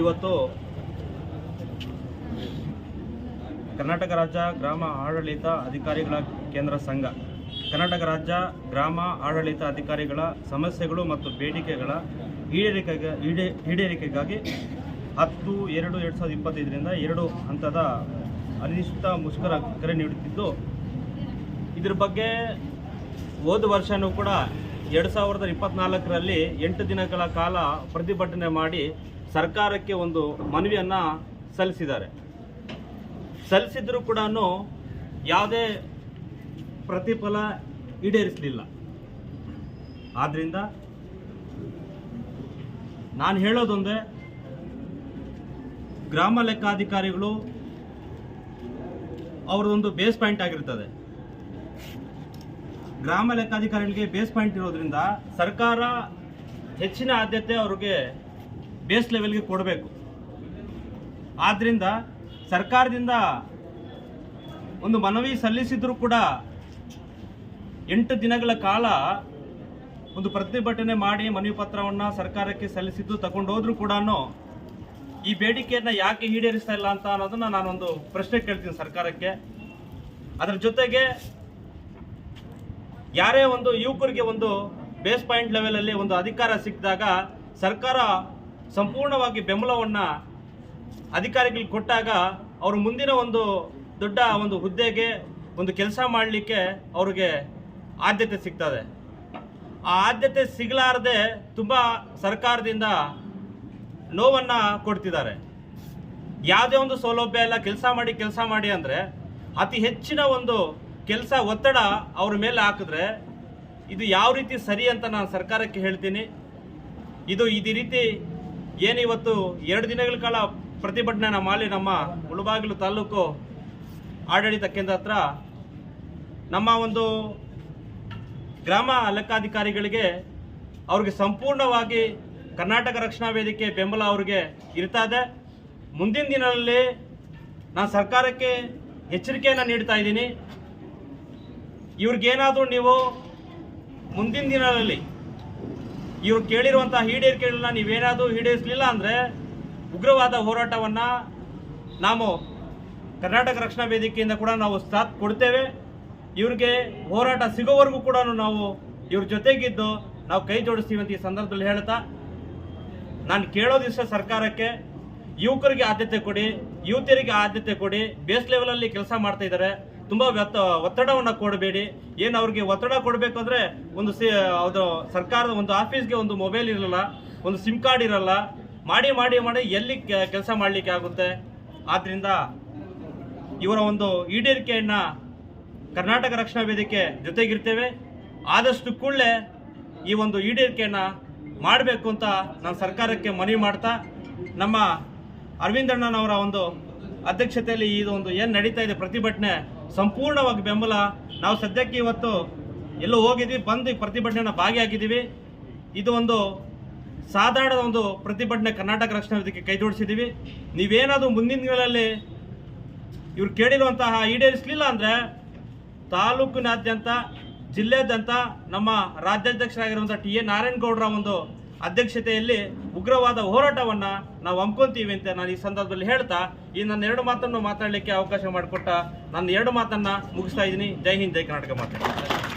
ಇವತ್ತು ಕರ್ನಾಟಕ ರಾಜ್ಯ ಗ್ರಾಮ ಆಡಳಿತ ಅಧಿಕಾರಿಗಳ ಕೇಂದ್ರ ಸಂಘ. ಕರ್ನಾಟಕ ರಾಜ್ಯ ಗ್ರಾಮ ಆಡಳಿತ ಅಧಿಕಾರಿಗಳ ಸಮಸ್ಯೆಗಳು ಮತ್ತು ಬೇಡಿಕೆಗಳ ಈಡೇರಿಕೆಗೆ ಈಡೇ ಈಡೇರಿಕೆಗಾಗಿ ಹತ್ತು ಎರಡು ಎರಡು ಸಾವಿರದ ಇಪ್ಪತ್ತೈದರಿಂದ ಎರಡು ಹಂತದ ಅನಿಶ್ಚಿತ ಮುಷ್ಕರ ಕರೆ ನೀಡುತ್ತಿದ್ದು. ಇದ್ರ ಬಗ್ಗೆ ಹೋದ ವರ್ಷವೂ ಕೂಡ ಎರಡು ಸಾವಿರದ ಇಪ್ಪತ್ನಾಲ್ಕರಲ್ಲಿ ಎಂಟು ದಿನಗಳ ಕಾಲ ಪ್ರತಿಭಟನೆ ಮಾಡಿ ಸರ್ಕಾರಕ್ಕೆ ಒಂದು ಮನವಿಯನ್ನು ಸಲ್ಲಿಸಿದ್ದಾರೆ. ಸಲ್ಲಿಸಿದ್ರೂ ಕೂಡ ಯಾವುದೇ ಪ್ರತಿಫಲ ಈಡೇರಿಸಲಿಲ್ಲ. ಆದ್ದರಿಂದ ನಾನು ಹೇಳೋದೊಂದೇ, ಗ್ರಾಮ ಲೆಕ್ಕಾಧಿಕಾರಿಗಳು ಅವರದೊಂದು ಬೇಸ್ ಪಾಯಿಂಟ್ ಆಗಿರ್ತದೆ. ಗ್ರಾಮ ಲೆಕ್ಕಾಧಿಕಾರಿಗಳಿಗೆ ಬೇಸ್ ಪಾಯಿಂಟ್ ಇರೋದ್ರಿಂದ ಸರ್ಕಾರ ಹೆಚ್ಚಿನ ಆದ್ಯತೆ ಅವ್ರಿಗೆ ಬೇಸ್ ಲೆವೆಲ್ಗೆ ಕೊಡಬೇಕು. ಆದ್ದರಿಂದ ಸರ್ಕಾರದಿಂದ ಒಂದು ಮನವಿ ಸಲ್ಲಿಸಿದರೂ ಕೂಡ ಎಂಟು ದಿನಗಳ ಕಾಲ ಒಂದು ಪ್ರತಿಭಟನೆ ಮಾಡಿ ಮನವಿ ಪತ್ರವನ್ನು ಸರ್ಕಾರಕ್ಕೆ ಸಲ್ಲಿಸಿದ್ದು ತಗೊಂಡೋದ್ರೂ ಕೂಡ ಈ ಬೇಡಿಕೆಯನ್ನು ಯಾಕೆ ಈಡೇರಿಸ್ತಾ ಇಲ್ಲ ಅಂತ ಅನ್ನೋದನ್ನ ನಾನೊಂದು ಪ್ರಶ್ನೆ ಕೇಳ್ತೀನಿ ಸರ್ಕಾರಕ್ಕೆ. ಅದರ ಜೊತೆಗೆ ಯಾರೇ ಒಂದು ಯುವಕರಿಗೆ ಒಂದು ಬೇಸ್ ಪಾಯಿಂಟ್ ಲೆವೆಲಲ್ಲಿ ಒಂದು ಅಧಿಕಾರ ಸಿಕ್ಕಿದಾಗ ಸರ್ಕಾರ ಸಂಪೂರ್ಣವಾಗಿ ಬೆಂಬಲವನ್ನು ಅಧಿಕಾರಿಗಳಿಗೆ ಕೊಟ್ಟಾಗ ಅವರು ಮುಂದಿನ ಒಂದು ದೊಡ್ಡ ಒಂದು ಹುದ್ದೆಗೆ ಒಂದು ಕೆಲಸ ಮಾಡಲಿಕ್ಕೆ ಅವ್ರಿಗೆ ಆದ್ಯತೆ ಸಿಗ್ತದೆ. ಆ ಆದ್ಯತೆ ಸಿಗಲಾರದೆ ತುಂಬ ಸರ್ಕಾರದಿಂದ ನೋವನ್ನು ಕೊಡ್ತಿದ್ದಾರೆ. ಯಾವುದೇ ಒಂದು ಸೌಲಭ್ಯ ಇಲ್ಲ, ಕೆಲಸ ಮಾಡಿ ಕೆಲಸ ಮಾಡಿ ಅಂದರೆ ಅತಿ ಹೆಚ್ಚಿನ ಒಂದು ಕೆಲಸ ಒತ್ತಡ ಅವ್ರ ಮೇಲೆ ಹಾಕಿದ್ರೆ ಇದು ಯಾವ ರೀತಿ ಸರಿ ಅಂತ ನಾನು ಸರ್ಕಾರಕ್ಕೆ ಹೇಳ್ತೀನಿ. ಇದು ಇದೇ ರೀತಿ ಏನಿವತ್ತು ಎರಡು ದಿನಗಳ ಕಾಲ ಪ್ರತಿಭಟನೆ ಮಾಡಿ ನಮ್ಮ ಮುಳುಬಾಗಿಲು ತಾಲೂಕು ಆಡಳಿತ ಕೇಂದ್ರ ಹತ್ರ ನಮ್ಮ ಒಂದು ಗ್ರಾಮ ಲೆಕ್ಕಾಧಿಕಾರಿಗಳಿಗೆ ಅವ್ರಿಗೆ ಸಂಪೂರ್ಣವಾಗಿ ಕರ್ನಾಟಕ ರಕ್ಷಣಾ ವೇದಿಕೆ ಬೆಂಬಲ ಅವ್ರಿಗೆ ಇದೆ. ಮುಂದಿನ ದಿನಗಳಲ್ಲಿ ನಾನು ಸರ್ಕಾರಕ್ಕೆ ಎಚ್ಚರಿಕೆಯನ್ನು ನೀಡ್ತಾ ಇದ್ದೀನಿ. ಇವ್ರಿಗೇನಾದರೂ ನೀವು ಮುಂದಿನ ದಿನಗಳಲ್ಲಿ ಇವ್ರು ಕೇಳಿರುವಂಥ ಈಡೇರಿಕೆಗಳನ್ನ ನೀವೇನಾದರೂ ಈಡೇರಿಸಲಿಲ್ಲ ಅಂದರೆ ಉಗ್ರವಾದ ಹೋರಾಟವನ್ನು ನಾವು ಕರ್ನಾಟಕ ರಕ್ಷಣಾ ವೇದಿಕೆಯಿಂದ ಕೂಡ ನಾವು ಸಾಥ್ ಕೊಡ್ತೇವೆ. ಇವ್ರಿಗೆ ಹೋರಾಟ ಸಿಗೋವರೆಗೂ ಕೂಡ ನಾವು ಇವ್ರ ಜೊತೆಗಿದ್ದು ನಾವು ಕೈ ಜೋಡಿಸ್ತೀವಿ ಅಂತ ಈ ಸಂದರ್ಭದಲ್ಲಿ ಹೇಳ್ತಾ, ನಾನು ಕೇಳೋದಿಷ್ಟ ಸರ್ಕಾರಕ್ಕೆ ಯುವಕರಿಗೆ ಆದ್ಯತೆ ಕೊಡಿ, ಯುವತಿಯರಿಗೆ ಆದ್ಯತೆ ಕೊಡಿ, ಬೇಸ್ ಲೆವೆಲಲ್ಲಿ ಕೆಲಸ ಮಾಡ್ತಾ ಇದ್ದಾರೆ ತುಂಬ ವ್ಯತ್ತ ಒತ್ತಡವನ್ನು ಕೊಡಬೇಡಿ. ಏನು ಅವ್ರಿಗೆ ಒತ್ತಡ ಕೊಡಬೇಕು ಅಂದರೆ ಒಂದು ಸಿ, ಅದು ಸರ್ಕಾರದ ಒಂದು ಆಫೀಸ್ಗೆ ಒಂದು ಮೊಬೈಲ್ ಇರಲ್ಲ, ಒಂದು ಸಿಮ್ ಕಾರ್ಡ್ ಇರಲ್ಲ, ಮಾಡಿ ಮಾಡಿ ಮಾಡಿ ಎಲ್ಲಿ ಕೆಲಸ ಮಾಡಲಿಕ್ಕೆ ಆಗುತ್ತೆ? ಆದ್ದರಿಂದ ಇವರ ಒಂದು ಈಡೇರಿಕೆಯನ್ನು ಕರ್ನಾಟಕ ರಕ್ಷಣಾ ವೇದಿಕೆ ಜೊತೆಗಿರ್ತೇವೆ. ಆದಷ್ಟು ಕೂಡಲೇ ಈ ಒಂದು ಈಡೇರಿಕೆಯನ್ನು ಮಾಡಬೇಕು ಅಂತ ನಾನು ಸರ್ಕಾರಕ್ಕೆ ಮನವಿ ಮಾಡ್ತಾ, ನಮ್ಮ ಅರವಿಂದಣ್ಣನವರ ಒಂದು ಅಧ್ಯಕ್ಷತೆಯಲ್ಲಿ ಇದು ಒಂದು ಏನು ನಡೀತಾ ಇದೆ ಪ್ರತಿಭಟನೆ ಸಂಪೂರ್ಣವಾಗಿ ಬೆಂಬಲ. ನಾವು ಸದ್ಯಕ್ಕೆ ಇವತ್ತು ಎಲ್ಲೋ ಹೋಗಿದ್ವಿ, ಬಂದು ಈ ಪ್ರತಿಭಟನೆನ ಭಾಗಿಯಾಗಿದ್ದೀವಿ. ಇದು ಒಂದು ಸಾಧಾರಣ ಒಂದು ಪ್ರತಿಭಟನೆ ಕರ್ನಾಟಕ ರಕ್ಷಣಾ ವೇದಿಕೆ ಕೈ ಜೋಡಿಸಿದ್ದೀವಿ. ನೀವೇನಾದರೂ ಮುಂದಿನ ದಿನಗಳಲ್ಲಿ ಇವ್ರು ಕೇಳಿರುವಂತಹ ಈಡೇರಿಸಲಿಲ್ಲ ಅಂದರೆ ತಾಲೂಕಿನಾದ್ಯಂತ, ಜಿಲ್ಲೆಯಾದ್ಯಂತ ನಮ್ಮ ರಾಜ್ಯಾಧ್ಯಕ್ಷರಾಗಿರುವಂಥ ಟಿ ಎ ನಾರಾಯಣಗೌಡರ ಒಂದು ಅಧ್ಯಕ್ಷತೆಯಲ್ಲಿ ಉಗ್ರವಾದ ಹೋರಾಟವನ್ನು ನಾವು ಹಮ್ಮಿಕೊಂತೀವಿ ಅಂತ ನಾನು ಈ ಸಂದರ್ಭದಲ್ಲಿ ಹೇಳ್ತಾ, ಈ ನನ್ನ ಎರಡು ಮಾತನ್ನು ಮಾತಾಡಲಿಕ್ಕೆ ಅವಕಾಶ ಮಾಡಿಕೊಟ್ಟ ನನ್ನ ಎರಡು ಮಾತನ್ನು ಮುಗಿಸ್ತಾ ಇದ್ದೀನಿ. ಜೈ ಹಿಂದ್, ಜೈ ಕರ್ನಾಟಕ ಮಾತಾಡ್ತೀನಿ